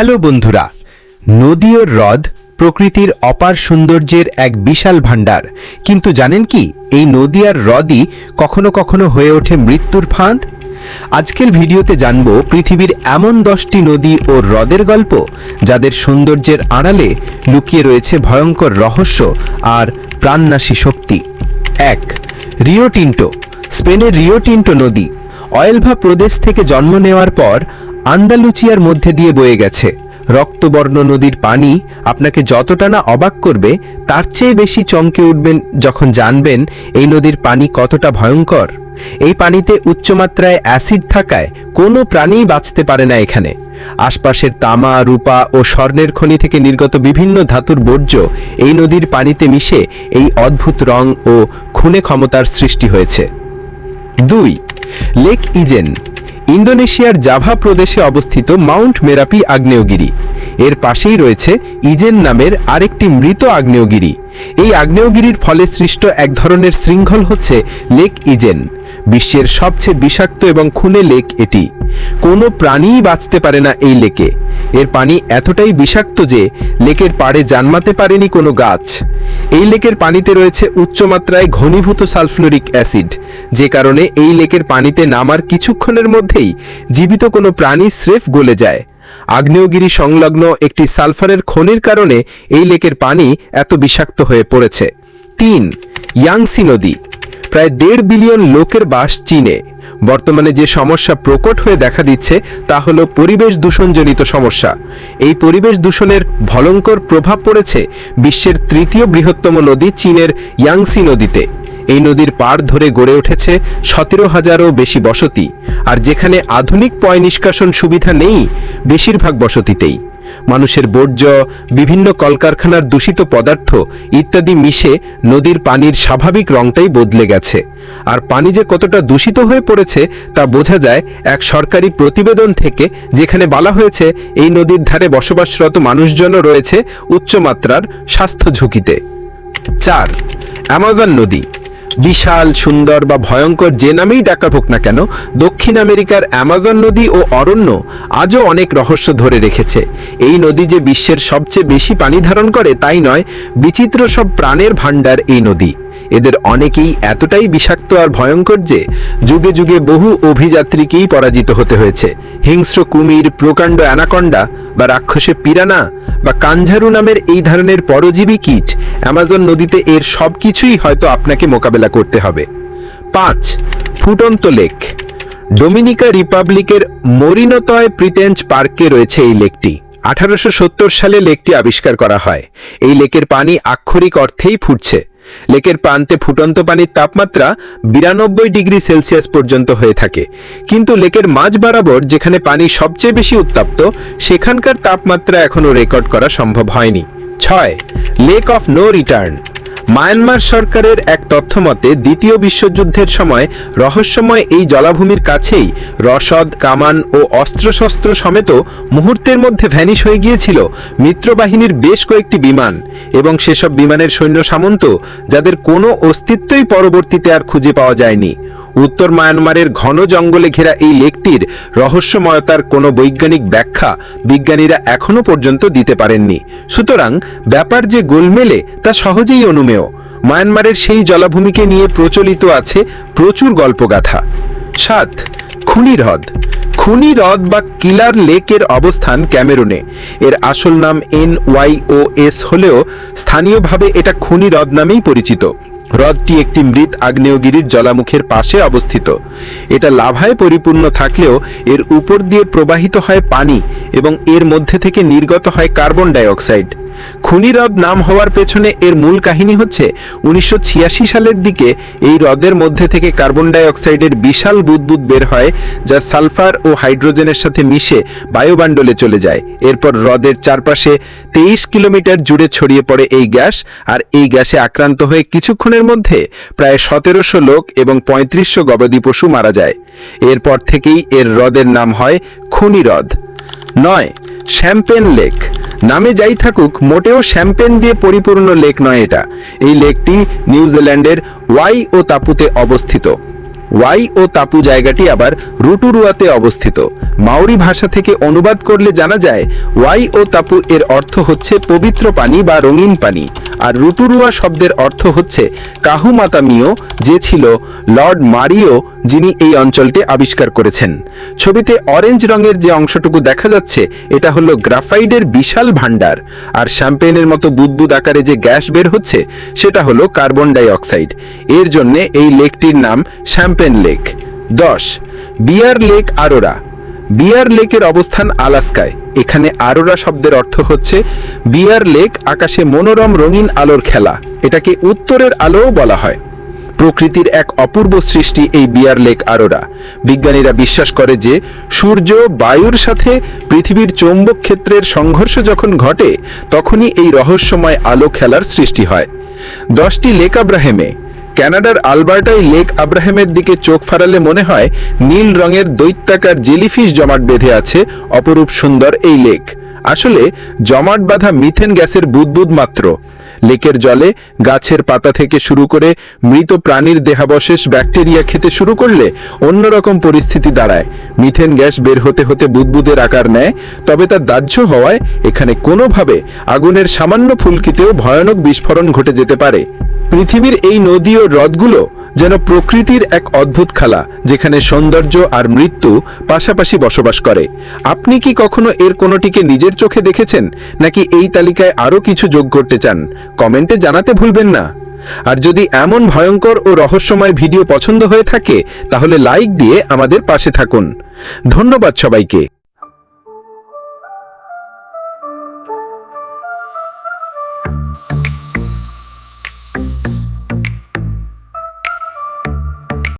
Hello বন্ধুরা নদী ও হ্রদ প্রকৃতির অপার সৌন্দর্যের এক বিশাল ভাণ্ডার। কিন্তু জানেন কি, এই নদী আর হ্রদই কখনো কখনো হয়ে ওঠে মৃত্যুর ফাঁদ? আজকের ভিডিওতে জানব পৃথিবীর এমন দশটি নদী ও হ্রদের গল্প, যাদের সৌন্দর্যের আড়ালে লুকিয়ে রয়েছে ভয়ঙ্কর রহস্য আর প্রাণনাশী শক্তি। এক, রিও টিন্টো। স্পেনের রিও টিন্টো নদী। অয়েলভা প্রদেশ থেকে জন্ম নেওয়ার পর আন্দালুচিয়ার মধ্যে দিয়ে বয়ে গেছে। রক্তবর্ণ নদীর পানি আপনাকে যতটা না অবাক করবে, তার চেয়ে বেশি চমকে উঠবেন যখন জানবেন এই নদীর পানি কতটা ভয়ঙ্কর। এই পানিতে উচ্চমাত্রায় অ্যাসিড থাকায় কোনো প্রাণীই বাঁচতে পারে না এখানে। আশপাশের তামা, রূপা ও স্বর্ণের খনি থেকে নির্গত বিভিন্ন ধাতুর বর্জ্য এই নদীর পানিতে মিশে এই অদ্ভুত রং ও খুনে ক্ষমতার সৃষ্টি হয়েছে। দুই, লেক ইজেন। ইন্দোনেশিয়ার জাভা প্রদেশে অবস্থিত মাউন্ট মেরাপি আগ্নেয়গিরি। এর পাশেই রয়েছে ইজেন নামের আরেকটি মৃত আগ্নেয়গিরি। এই আগ্নেয়গিরির ফলে সৃষ্ট এক ধরনের শৃঙ্খল হচ্ছে লেক ইজেন, বিশ্বের সবচেয়ে বিষাক্ত এবং খুনে লেক এটি। কোনো প্রাণীই বাঁচতে পারে না এই লেকে। এর পানি এতটাই বিষাক্ত যে লেকের পাড়ে জানমাতে পারেনি কোনো গাছ। এই লেকের পানিতে রয়েছে উচ্চমাত্রায় ঘনীভূত সালফ্লোরিক অ্যাসিড, যে কারণে এই লেকের পানিতে নামার কিছুক্ষণের মধ্যেই জীবিত কোনো প্রাণী স্রেফ গলে যায়। আগ্নেয়গিরি সংলগ্ন একটি সালফারের খনির কারণে এই লেকের পানি এত বিষাক্ত হয়ে পড়েছে। তিন, ইয়াংসি নদী, প্রায় দেড় বিলিয়ন লোকের বাস চীনে। বর্তমানে যে সমস্যা প্রকট হয়ে দেখা দিচ্ছে, তা হল পরিবেশ দূষণজনিত সমস্যা। এই পরিবেশ দূষণের ভয়ঙ্কর প্রভাব পড়েছে বিশ্বের তৃতীয় বৃহত্তম নদী চীনের ইয়াংসি নদীতে। এই নদীর পাড় ধরে গড়ে উঠেছে সতেরো হাজারও বেশি বসতি, আর যেখানে আধুনিক পয় নিষ্কাশন সুবিধা নেই, বেশিরভাগ বসতিতেই। মানুষের বর্জ্য, বিভিন্ন কলকারখানার দূষিত পদার্থ ইত্যাদি মিশে নদীর পানির স্বাভাবিক রংটাই বদলে গেছে। আর পানি যে কতটা দূষিত হয়ে পড়েছে তা বোঝা যায় এক সরকারি প্রতিবেদন থেকে, যেখানে বলা হয়েছে এই নদীর ধারে বসবাসরত মানুষজনও রয়েছে উচ্চমাত্রার স্বাস্থ্য ঝুঁকিতে। চার, অ্যামাজন নদী। বিশাল, সুন্দর বা ভয়ঙ্কর যে নামেই ডাকা হোক না কেন, দক্ষিণ আমেরিকার অ্যামাজন নদী ও অরণ্য আজও অনেক রহস্য ধরে রেখেছে। এই নদী যে বিশ্বের সবচেয়ে বেশি পানি ধারণ করে, তাই নয়, বিচিত্র সব প্রাণের ভাণ্ডার এই নদী। এদের অনেকেই এতটাই বিষাক্ত আর ভয়ঙ্কর যে যুগে যুগে বহু অভিযাত্রীকেই পরাজিত হতে হয়েছে। হিংস্র কুমির, প্রকাণ্ড অ্যানাকন্ডা বা রাক্ষসে পিরানা বা কাঞ্ঝারু নামের এই ধরনের পরজীবী কীট অ্যামাজন নদীতে এর সব কিছুই হয়তো আপনাকে মোকাবেলা করতে হবে। পাঁচ, ফুটন্ত লেক। ডোমিনিকা রিপাবলিকের মরিনোতয় প্রিটেঞ্জ পার্কে রয়েছে এই লেকটি। আঠারোশো সত্তর সালে লেকটি আবিষ্কার করা হয়। এই লেকের পানি আক্ষরিক অর্থেই ফুটছে। লেকের প্রান্তে ফুটন্ত পানির তাপমাত্রা বিরানব্বই ডিগ্রি সেলসিয়াস পর্যন্ত হয়ে থাকে। কিন্তু লেকের মাঝ বরাবর যেখানে পানি সবচেয়ে বেশি উত্তপ্ত, সেখানকার তাপমাত্রা এখনও রেকর্ড করা সম্ভব হয়নি। ছয়, lake of no return. Myanmar সরকারের এক তথ্যমতে, দ্বিতীয় বিশ্বযুদ্ধের সময় রহস্যময় এই জলাভূমির কাছেই রসদ, কামান ও অস্ত্রশস্ত্র সমেত মুহূর্তের মধ্যে ভ্যানিশ হয়ে গিয়েছিল মিত্রবাহিনীর বেশ কয়েকটি বিমান। এবং সেসব বিমানের সৈন্য সামন্ত, যাদের কোনো অস্তিত্বই পরবর্তীতে আর খুঁজে পাওয়া যায়নি। উত্তর মায়ানমারের ঘন জঙ্গলে ঘেরা এই লেকটির রহস্যময়তার কোনো বৈজ্ঞানিক ব্যাখ্যা বিজ্ঞানীরা এখনও পর্যন্ত দিতে পারেননি। সুতরাং ব্যাপার যে গোলমেলে, তা সহজেই অনুমেয়। মায়ানমারের সেই জলাভূমিকে নিয়ে প্রচলিত আছে প্রচুর গল্পগাথা। সাত, খুনি হ্রদ। খুনি হ্রদ বা কিলার লেকের অবস্থান ক্যামেরুনে। এর আসল নাম এন ওয়াই ও এস হলেও স্থানীয়ভাবে এটা খুনি হ্রদ নামেই পরিচিত। হ্রদটি একটি মৃত আগ্নেয়গিরির জলামুখের পাশে অবস্থিত। এটা লাভায় পরিপূর্ণ থাকলেও এর উপর দিয়ে প্রবাহিত হয় পানি এবং এর মধ্যে থেকে নির্গত হয় কার্বন ডাইঅক্সাইড। খুনি হ্রদ নাম হওয়ার পেছনে এর মূল কাহিনী হচ্ছে উনিশশো ছিয়াশি সালের দিকে এই হ্রদের মধ্যে থেকে কার্বন ডাইঅক্সাইডের বিশাল বুদবুদ বের হয়, যা সালফার ও হাইড্রোজেনের সাথে মিশে বায়ুবাণ্ডলে চলে যায়। এরপর হ্রদের চারপাশে তেইশ কিলোমিটার জুড়ে ছড়িয়ে পড়ে এই গ্যাস, আর এই গ্যাসে আক্রান্ত হয়ে কিছুক্ষণের মধ্যে প্রায় সতেরোশো লোক এবং পঁয়ত্রিশশো গবাদি পশু মারা যায়। এরপর থেকেই এর হ্রদের নাম হয় খুনি হ্রদ নয়, শ্যাম্পেন লেক। নামে যাই থাকুক, মোটেও শ্যাম্পেন দিয়ে পরিপূর্ণ লেক নয় এটা। এই লেকটি নিউজিল্যান্ডের ওয়াই ও তাপুতে অবস্থিত। ওয়াই ও তাপু জায়গাটি আবার রুটুরুয়াতে অবস্থিত। মাওরি ভাষা থেকে অনুবাদ করলে জানা যায়, ওয়াই ও তাপু এর অর্থ হচ্ছে পবিত্র পানি বা রঙিন পানি, আর রুটুরুয়া শব্দের অর্থ হচ্ছে কাহুমাতামিও, যে ছিল লর্ড মারিও যিনি এই অঞ্চলটি আবিষ্কার করেছেন। ছবিতে অরেঞ্জ রঙের যে অংশটুকু দেখা যাচ্ছে, এটা হলো গ্রাফাইডের বিশাল ভাণ্ডার, আর শ্যাম্পেনের মতো বুদবুদ আকারে যে গ্যাস বের হচ্ছে, সেটা হলো কার্বন ডাই অক্সাইড এর জন্য এই লেকটির নাম শ্যাম্পেন লেক দশ বিয়ার লেক আরোরা বিয়ার লেকের অবস্থান আলাস্কায়। এখানে আরোরা শব্দের অর্থ হচ্ছে বিয়ার লেক আকাশে মনোরম রঙিন আলোর খেলা। এটাকে উত্তরের আলোও বলা হয়। প্রকৃতির এক অপূর্ব সৃষ্টি এই বিয়ার লেক আরোরা বিজ্ঞানীরা বিশ্বাস করে যে সূর্য বায়ুর সাথে পৃথিবীর চৌম্বক ক্ষেত্রের সংঘর্ষ যখন ঘটে, তখনই এই রহস্যময় আলো খেলার সৃষ্টি হয়। দশটি লেক আব্রাহেমে ক্যানাডার আলবার্টাই লেক আব্রাহামের দিকে চোখ ফাড়ালে মনে হয় নীল রঙের দৈত্যাকার জেলিফিশ জমাট বেঁধে আছে অপরূপ সুন্দর এই লেক। আসলে জমাট বাঁধা মিথেন গ্যাসের বুদবুদ মাত্র। লেকের জলে গাছের পাতা থেকে শুরু করে মৃত প্রাণীর দেহাবশেষ ব্যাকটেরিয়া খেতে শুরু করলে অন্যরকম পরিস্থিতি দাঁড়ায়। মিথেন গ্যাস বের হতে হতে বুদবুদের আকার নেয়, তবে তা দাহ্য হওয়ায় এখানে কোনোভাবে আগুনের সামান্য ফুলকিতেও ভয়ানক বিস্ফোরণ ঘটে যেতে পারে। পৃথিবীর এই নদী ও হ্রদগুলো যেন প্রকৃতির এক অদ্ভুত খেলা, যেখানে সৌন্দর্য আর মৃত্যু পাশাপাশি বসবাস করে। আপনি কি কখনো এর কোনোটিকে নিজের চোখে দেখেছেন, নাকি এই তালিকায় আরও কিছু যোগ করতে চান? কমেন্টে জানাতে ভুলবেন না। আর যদি এমন ভয়ঙ্কর ও রহস্যময় ভিডিও পছন্দ হয়ে থাকে, তাহলে লাইক দিয়ে আমাদের পাশে থাকুন। ধন্যবাদ সবাইকে।